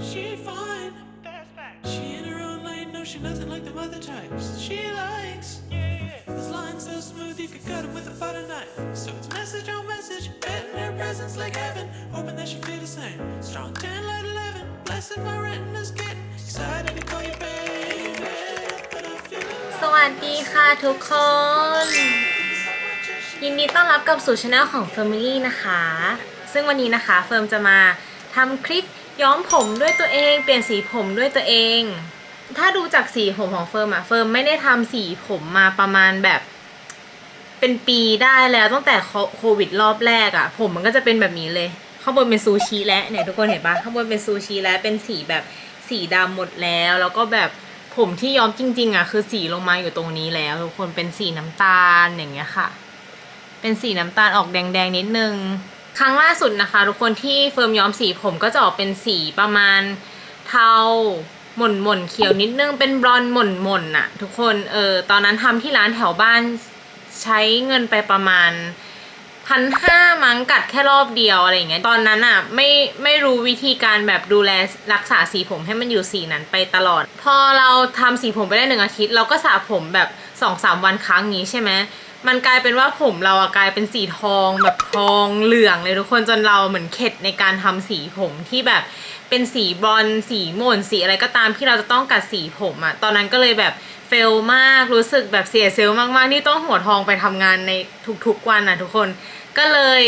She fine. That's fact. She in her own lane, no, she nothing like them other types. She likes. Yeah. His lines so smooth you could cut him with a butter knife. So it's message on message, Bet in her presence like heaven. Hoping that she feel the same. Strong 10, light 11. Blessing my retina's getting excited to call you baby. But I feel สวัสดีค่ะทุกคน ยินดีต้อนรับกลับสู่ช anel ของ Family นะคะ ซึ่งวันนี้นะคะเฟิร์มจะมาทำคลิป ย้อมผมด้วยตัวเอง เปลี่ยนสีผมด้วยตัวเอง ถ้าดูจากสีผมของเฟิร์มอะเฟิร์มไม่ได้ทำสีผมมาประมาณแบบ เป็นปีได้แล้วตั้งแต่โควิดรอบแรกอะผมมันก็จะเป็นแบบนี้เลย ข้างบนเป็นซูชิแล้วเนี่ยทุกคนเห็นปะข้างบนเป็นซูชิแล้วเป็นสีแบบสีดำหมดแล้ว แล้วก็แบบผมที่ย้อมจริง ๆอะคือสีลงมาอยู่ตรงนี้แล้ว ทุกคนเป็นสีน้ำตาลอย่างเงี้ยค่ะ เป็นสีน้ำตาลออกแดงๆนิดนึง ครั้งล่าสุดนะคะ ทุกคนที่เฟิร์มย้อมสีผมก็จะออกเป็นสีประมาณเทาหม่นหม่นเขียวนิดนึงเป็นบลอนด์หม่นหม่นๆอะทุกคนเออตอนนั้นทำที่ร้านแถวบ้านใช้เงินไปประมาณพันห้ามั้งกัดแค่รอบเดียวอะไรอย่างเงี้ยตอนนั้นอะไม่ไม่รู้วิธีการแบบดูแลรักษาสีผมให้มันอยู่สีนั้นไปตลอด พอเราทำสีผมไปได้หนึ่งอาทิตย์ เราก็สระผมแบบสองสามวันครั้งนี้ใช่ไหม มันกลายเป็นว่าผมเราอะกลายเป็นสีทองแบบทองเหลืองเลยทุกคนจนเราเหมือนเข็ดในการทำสีผมที่แบบเป็นสีบรอนสีหม่นสีอะไรก็ตามที่เราจะต้องกัดสีผมอะตอนนั้นก็เลยแบบเฟลมากรู้สึกแบบเสียเซลล์มากๆที่ต้องหัวทองไปทำงานในทุกๆวันอะทุกคน ก็เลย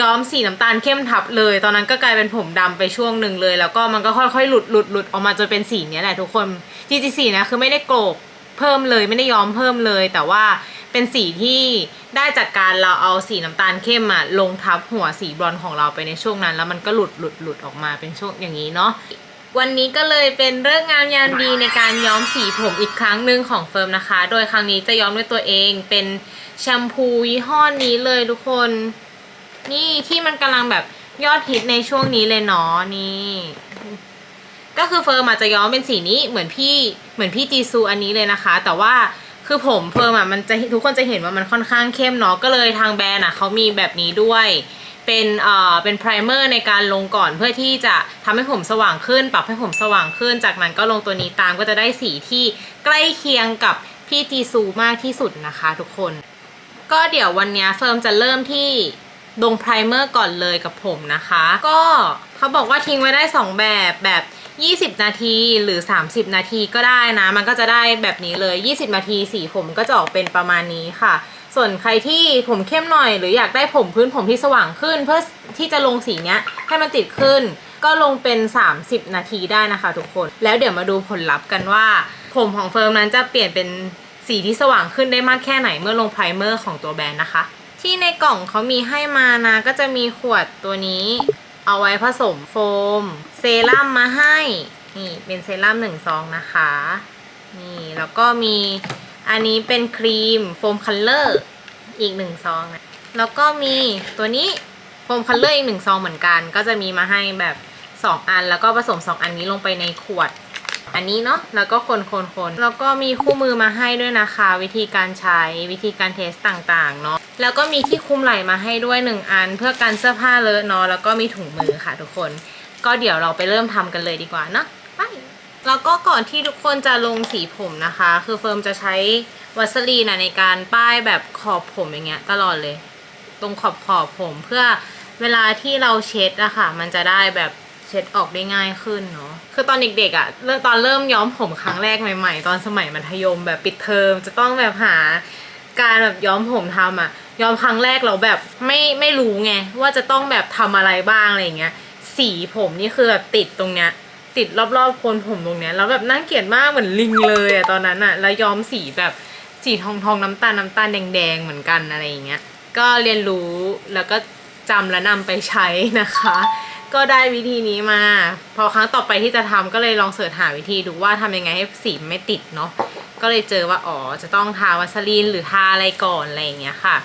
ย้อมสีน้ำตาลเข้มทับเลย ตอนนั้นก็กลายเป็นผมดำไปช่วงหนึ่งเลย แล้วก็มันก็ค่อยๆหลุดหลุดหลุดออกมาจนเป็นสีเนี้ยแหละทุกคนจริงๆสีนะคือไม่ได้โกรกเพิ่มเลยไม่ได้ย้อมเพิ่มเลยแต่ว่า เป็นสีที่ได้จากการเราเอาสีน้ำตาลเข้มอะลงทับหัวสีบรอนซ์ของเราไปในช่วงนั้น แล้วมันก็หลุดหลุดหลุดออกมาเป็นช่วงอย่างนี้เนาะวันนี้ก็เลยเป็นเรื่องงามยามดีในการย้อมสีผมอีกครั้งหนึ่งของเฟิร์มนะคะ โดยครั้งนี้จะย้อมด้วยตัวเองเป็นแชมพูยี่ห้อนี้เลยทุกคน นี่ที่มันกำลังแบบยอดฮิตในช่วงนี้เลยเนาะนี่ ก็คือเฟิร์มอาจจะย้อมเป็นสีนี้เหมือนพี่เหมือนพี่จีซูอันนี้เลยนะคะ แต่ว่า คือผมเฟิร์มอะมันจะทุกคนจะเห็นว่ามันค่อนข้างเข้มเนาะก็เลยทางแบรนด์อะเขามีแบบนี้ด้วยเป็นเอ่อเป็นไพรเมอร์ในการลงก่อนเพื่อที่จะทำให้ผมสว่างขึ้น ปรับให้ผมสว่างขึ้น จากนั้นก็ลงตัวนี้ตามก็จะได้สีที่ใกล้เคียงกับพี่จีซูมากที่สุดนะคะทุกคน ก็เดี๋ยววันนี้เฟิร์มจะเริ่มที่ลงไพรเมอร์ก่อนเลยกับผมนะคะ ก็ เขาบอกว่าทิ้งไว้ได้ 2 แบบแบบ 20 นาทีหรือ 30 นาทีก็ได้นะ มันก็จะได้แบบนี้เลย 20 นาทีสีผมก็จะออกเป็นประมาณนี้ค่ะ ส่วนใครที่ผมเข้มหน่อย หรืออยากได้ผมพื้นผมที่สว่างขึ้น เพื่อที่จะลงสีเนี้ยให้มันติดขึ้น ก็ลงเป็น 30 นาทีได้นะคะทุกคน แล้วเดี๋ยวมาดูผลลัพธ์กันว่า ผมของเฟิร์มนั้นจะเปลี่ยนเป็นสีที่สว่างขึ้นได้มากแค่ไหนเมื่อลงไพรเมอร์ของตัวแบรนด์นะคะ ที่ในกล่องเขามีให้มานะก็จะมีขวดตัวนี้ เอาไว้ผสมโฟม เซรั่มมาให้ นี่เป็นเซรั่มหนึ่งซองนะคะ นี่แล้วก็มีอันนี้เป็นครีมโฟมคัลเลอร์อีกหนึ่งซองนะ แล้วก็มีตัวนี้โฟมคัลเลอร์อีกหนึ่งซองเหมือนกัน ก็จะมีมาให้แบบ2อันแล้วก็ผสม2อันนี้ลงไปในขวด อันนี้เนาะแล้วก็คนคนคนแล้วก็มีคู่มือมาให้ด้วยนะคะ วิธีการใช้วิธีการเทสต่างๆเนาะ แล้วก็มีที่คุมไหล่มาให้ด้วยหนึ่งอัน เพื่อกันเสื้อผ้าเลอะเนาะแล้วก็มีถุงมือค่ะทุกคน ก็เดี๋ยวเราไปเริ่มทำกันเลยดีกว่าเนาะไปแล้วก็ก่อนที่ทุกคนจะลงสีผมนะคะ คือเฟิร์มจะใช้วัสลีนนะในการป้ายแบบขอบผมอย่างเงี้ยตลอดเลย ตรงขอบขอบผมเพื่อเวลาที่เราเช็ดอะค่ะ มันจะได้แบบเช็ดออกได้ง่ายขึ้นเนาะ คือตอนเด็กๆอะเริ่มตอนเริ่มย้อมผมครั้งแรกใหม่ ๆ ตอนสมัยมัธยมแบบปิดเทอมจะต้องแบบหาการแบบย้อมผมทำอะ ยอมครั้งแรกเราแบบไม่ไม่รู้ไงว่าจะต้องแบบทำอะไรบ้างอะไรเงี้ย สีผมนี่คือแบบติดตรงเนี้ยติดรอบๆโคนผมตรงเนี้ยแล้วแบบน่าเกลียดมากเหมือนลิงเลยอะตอนนั้นอะแล้วย้อมสีแบบสีทองทองน้ำตาลน้ำตาลแดงๆเหมือนกันอะไรอย่างเงี้ยก็เรียนรู้แล้วก็จำและนำไปใช้นะคะ ก็ได้วิธีนี้มา พอครั้งต่อไปที่จะทำก็เลยลองเสิร์ชหาวิธีดูว่าทำยังไงให้สีไม่ติดเนาะก็เลยเจอว่าอ๋อจะต้องทาวัสลีนหรือทาอะไรก่อนอะไรอย่างเงี้ยค่ะ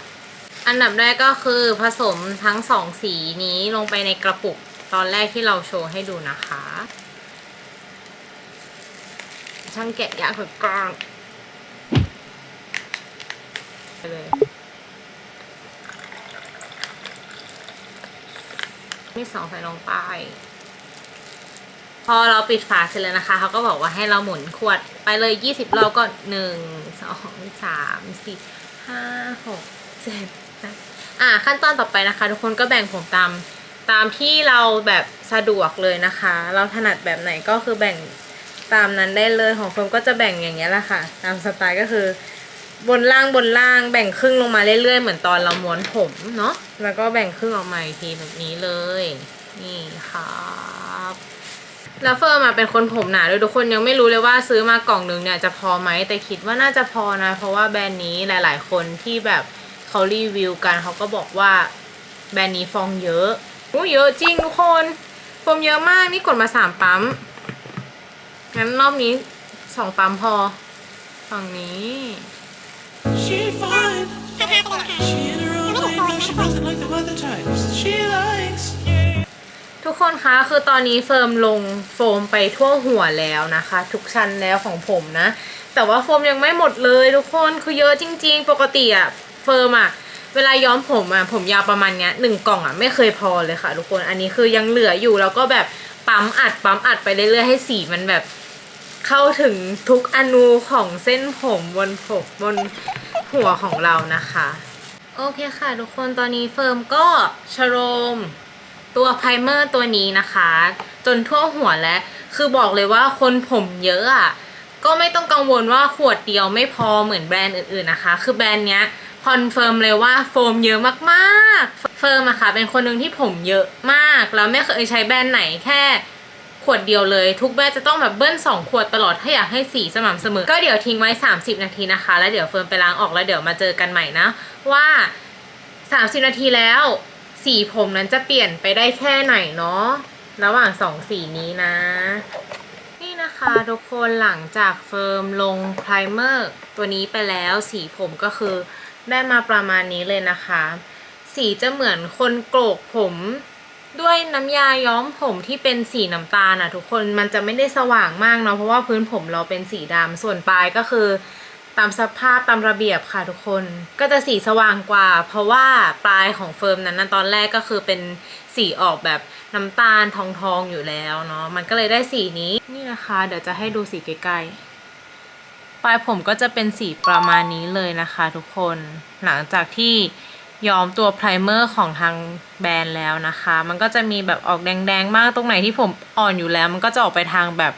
อันดับแรกก็คือผสมทั้งสองสีนี้ลงไปในกระปุกตอนแรกที่เราโชว์ให้ดูนะคะ ช่างแกะยากแบบกรองไปเลยที่สองใส่ลงไป พอเราปิดฝาเสร็จแล้วนะคะ เขาก็บอกว่าให้เราหมุนขวดไปเลย20รอบก็หนึ่งสองสามสี่ห้าหกเจ็ด อ่าขั้นตอนต่อไปนะคะ ทุกคนก็แบ่งผมตามตามที่เราแบบสะดวกเลยนะคะ เราถนัดแบบไหนก็คือแบ่งตามนั้นได้เลยของเฟิร์มก็จะแบ่งอย่างเงี้ยแหละค่ะ ตามสไตล์ก็คือบนล่างบนล่างแบ่งครึ่งลงมาเรื่อยๆ เหมือนตอนเราม้วนผมเนาะแล้วก็แบ่งครึ่งออกมาอีกทีแบบนี้เลย นี่ครับแล้วเฟิร์มอะเป็นคนผมหนาด้วยทุกคนยังไม่รู้เลยว่าซื้อมากล่องหนึ่งเนี่ยจะพอไหมแต่คิดว่าน่าจะพอนะ เพราะว่าแบรนด์นี้หลาย ๆ คนที่แบบ เขารีวิวกันเขาก็บอกว่าแบรนด์นี้ฟองเยอะอู้เยอะจริงทุกคนฟองเยอะมากนี่กดมาสามปั๊มงั้นรอบนี้สองปั๊มพอฝั่งนี้ She fine. She in her own lane, no, she nothing like the other types. She likes. ทุกคนคะคือตอนนี้เฟิร์มลงโฟมไปทั่วหัวแล้วนะคะ ทุกชั้นแล้วของผมนะ แต่ว่าโฟมยังไม่หมดเลยทุกคนคือเยอะจริง ๆ ปกติอะ เฟิร์มอะ เวลาย้อมผมอะผมยาวประมาณเนี้ยหนึ่งกล่องอะไม่เคยพอเลยค่ะทุกคน อันนี้คือยังเหลืออยู่แล้วก็แบบปั๊มอัดปั๊มอัดไปเรื่อยๆให้สีมันแบบเข้าถึงทุกอนูของเส้นผมบนผมบนหัวของเรานะคะ โอเคค่ะทุกคนตอนนี้เฟิร์มก็ชโรมตัวไพรเมอร์ตัวนี้นะคะ จนทั่วหัวแล้ว คือบอกเลยว่าคนผมเยอะอะก็ไม่ต้องกังวลว่าขวดเดียวไม่พอเหมือนแบรนด์อื่นๆนะคะ คือแบรนด์เนี้ย คอนเฟิร์มเลยว่าโฟมเยอะมากๆ เฟิร์มอะค่ะ เป็นคนหนึ่งที่ผมเยอะมาก แล้วไม่เคยใช้แบรนด์ไหนแค่ขวดเดียวเลย ทุกแบรนด์จะต้องแบบเบิ้ล2 ขวดตลอดถ้าอยากให้สีสม่ำเสมอ ก็เดี๋ยวทิ้งไว้ 30 นาทีนะคะ แล้วเดี๋ยวเฟิร์มไปล้างออกแล้วเดี๋ยวมาเจอกันใหม่นะ ว่า 30 นาทีแล้ว สีผมนั้นจะเปลี่ยนไปได้แค่ไหนเนาะระหว่างสองสีนี้นะ นี่นะคะทุกคนหลังจากเฟิร์มลงไพรเมอร์ตัวนี้ไปแล้วสีผมก็คือ ได้มาประมาณนี้เลยนะคะ สีจะเหมือนคนโกรกผมด้วยน้ำยาย้อมผมที่เป็นสีน้ำตาลอะทุกคนมันจะไม่ได้สว่างมากเนาะเพราะว่าพื้นผมเราเป็นสีดำส่วนปลายก็คือ ตามสภาพตามระเบียบค่ะทุกคนก็จะสีสว่างกว่า เพราะว่าปลายของเฟิร์มนั้นตอนแรกก็คือเป็นสีออกแบบน้ำตาลทองทองๆอยู่แล้วเนาะมันก็เลยได้สีนี้นี่นะคะ เดี๋ยวจะให้ดูสีใกล้ๆ ปลายผมก็จะเป็นสีประมาณนี้เลยนะคะทุกคน หลังจากที่ย้อมตัวไพรเมอร์ของทางแบรนด์แล้วนะคะ มันก็จะมีแบบออกแดงๆมากตรงไหนที่ผมอ่อนอยู่แล้ว มันก็จะออกไปทางแบบ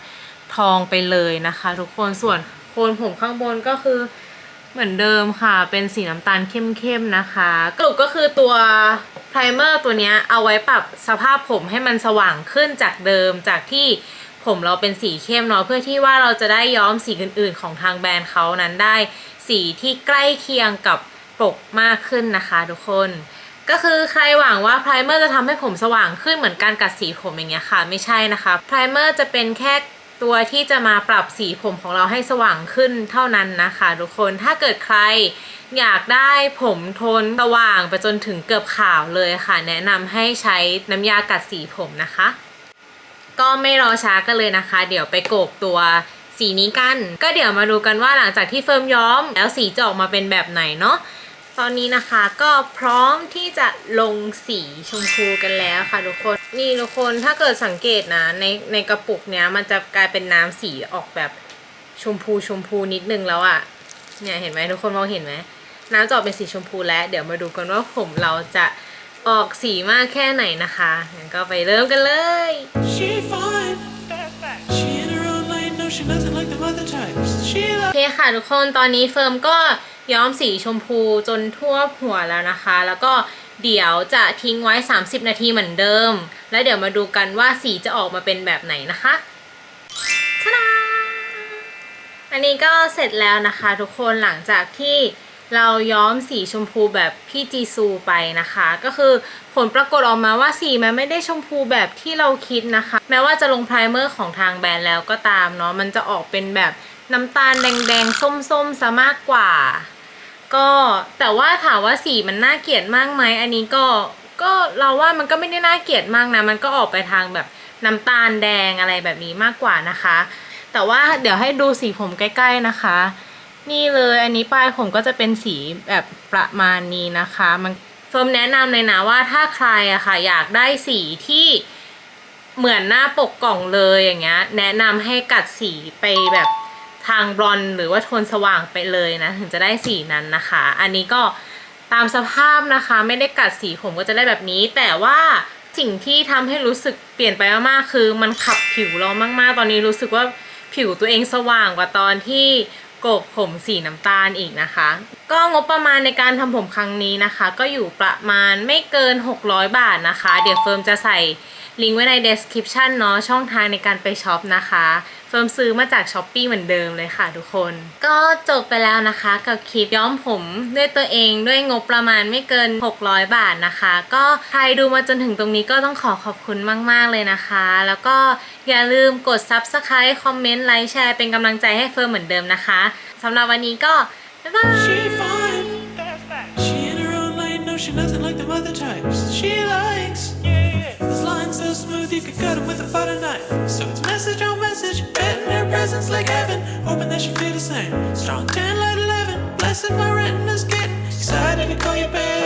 ทองไปเลยนะคะ ทุกคนส่วนโคนผมข้างบนก็คือเหมือนเดิมค่ะ เป็นสีน้ำตาลเข้มๆนะคะสรุปก็คือตัวไพรเมอร์ตัวนี้เอาไว้ปรับสภาพผมให้มันสว่างขึ้นจากเดิมจากที่ ผมเราเป็นสีเข้มเนาะเพื่อที่ว่าเราจะได้ย้อมสีอื่นๆ ของทางแบรนด์เขานั้นได้ สีที่ใกล้เคียงกับปกมากขึ้นนะคะ ทุกคน ก็คือใครหวังว่าไพรเมอร์จะทำให้ผมสว่างขึ้นเหมือนการกัดสีผมอย่างเงี้ยค่ะ ไม่ใช่นะคะไพรเมอร์จะเป็นแค่ตัวที่จะมาปรับสีผมของเราให้สว่างขึ้นเท่านั้นนะคะ ทุกคนถ้าเกิดใครอยากได้ผมโทนสว่างไปจนถึงเกือบขาวเลยค่ะ แนะนำให้ใช้น้ำยากัดสีผมนะคะ ก็ไม่รอช้ากันเลยนะคะ เดี๋ยวไปโกกตัวสีนี้กัน ก็เดี๋ยวมาดูกันว่าหลังจากที่เฟิร์มย้อม แล้วสีจะออกมาเป็นแบบไหนเนาะตอนนี้นะคะก็พร้อมที่จะลงสีชมพูกันแล้วค่ะทุกคนนี่ทุกคนถ้าเกิดสังเกตนะในในกระปุกเนี้ยมันจะกลายเป็นน้ำสีออกแบบชมพูชมพูนิดนึงแล้วอะ่ะเนี่ยเห็นไหมทุกคนมองเห็นไหมน้ำจะออกเป็นสีชมพูแล้ว เดี๋ยวมาดูกันว่าผมเราจะ ออกสีมากแค่ไหนนะคะงั้นก็ไปเริ่มกันเลย She fine. She in her own lane, no, she nothing like the other types. She โอ likes. เคค่ะทุกคนตอนนี้เฟิร์มก็ย้อมสีชมพูจนทั่วหัวแล้วนะคะ แล้วก็เดี๋ยวจะทิ้งไว้ 30 นาทีเหมือนเดิม แล้วเดี๋ยวมาดูกันว่าสีจะออกมาเป็นแบบไหนนะคะชนะอันนี้ก็เสร็จแล้วนะคะ ทุกคนหลังจากที่ เราย้อมสีชมพูแบบพี่จีซูไปนะคะ ก็คือผลปรากฏออกมาว่าสีมันไม่ได้ชมพูแบบที่เราคิดนะคะ แม้ว่าจะลงไพรเมอร์ของทางแบรนด์แล้วก็ตามเนาะมันจะออกเป็นแบบน้ำตาลแดงๆ ส้มๆซะมากกว่า ก็แต่ว่าถามว่าสีมันน่าเกลียดมากไหมอันนี้ก็ก็เราว่ามันก็ไม่ได้น่าเกลียดมากนะ มันก็ออกไปทางแบบน้ำตาลแดงอะไรแบบนี้มากกว่านะคะ แต่ว่าเดี๋ยวให้ดูสีผมใกล้ ๆนะคะ นี่เลยอันนี้ปลายผมก็จะเป็นสีแบบประมาณนี้นะคะ มันเฟิร์มแนะนำเลยนะว่าถ้าใครอะค่ะอยากได้สีที่เหมือนหน้าปกกล่องเลยอย่างเงี้ย แนะนำให้กัดสีไปแบบทางบลอนหรือว่าโทนสว่างไปเลยนะ ถึงจะได้สีนั้นนะคะ อันนี้ก็ตามสภาพนะคะ ไม่ได้กัดสีผมก็จะได้แบบนี้ แต่ว่าสิ่งที่ทำให้รู้สึกเปลี่ยนไปมากๆคือ มันขับผิวเรามากๆ ตอนนี้รู้สึกว่าผิวตัวเองสว่างกว่าตอนที่ กกผมสีน้ำตาลอีกนะคะ ก็งบประมาณในการทำผมครั้งนี้นะคะ ก็อยู่ประมาณไม่เกิน 600 บาทนะคะ เดี๋ยวเฟิร์มจะใส่ลิงก์ไว้ใน description เนาะช่องทางในการไปช็อปนะคะเฟิร์มซื้อมาจากช้อปปีเหมือนเดิมเลยค่ะทุกคน ก็จบไปแล้วนะคะกับคลิปย้อมผมด้วยตัวเองด้วยงบประมาณไม่เกิน 600 บาทนะคะ ก็ใครดูมาจนถึงตรงนี้ก็ต้องขอขอบคุณมาก ๆ เลยนะคะ แล้วก็อย่าลืมกด subscribe คอมเมนต์ไลค์แชร์เป็นกำลังใจให้เฟิร์มเหมือนเดิมนะคะสำหรับวันนี้ก็ บ๊ายบาย She fine. She in her own lane, no, she nothing like them other types. She likes. Smooth you could cut 'em with a butter knife. So it's message on message, bed in her presence like heaven. Hoping that she feel the same. Strong 10, light 11. Blessing my retina's getting excited to call you back.